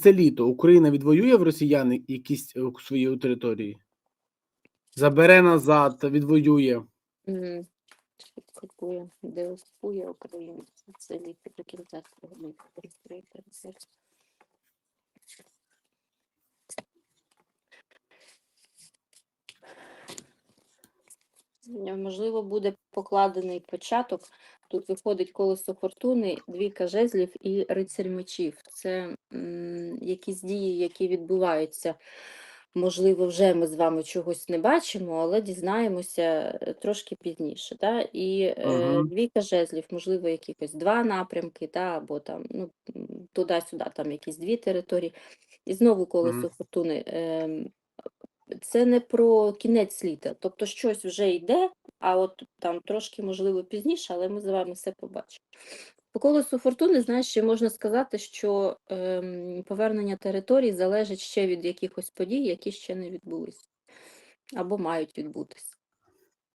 це літо Україна відвоює в росіян якісь е, свої території? Забере назад, відвоює. М, Купує, де купує українці. Це літо до кінця Можливо, буде покладений початок. Тут виходить колесо фортуни, двійка жезлів і рицарь мечів. Це м, якісь дії, які відбуваються. Можливо, вже ми з вами чогось не бачимо, але дізнаємося е, трошки пізніше. Да? І е, Ага. двійка жезлів, можливо, якихось два напрямки, да? або там ну, туди-сюди, там якісь дві території. І знову колесо Мгм. фортуни. ем, це не про кінець літа, тобто щось вже йде, а от там трошки, можливо, пізніше, але ми з вами все побачимо. По колесу фортуни, знаєш, ще можна сказати, що ем, повернення територій залежить ще від якихось подій, які ще не відбулись або мають відбутись.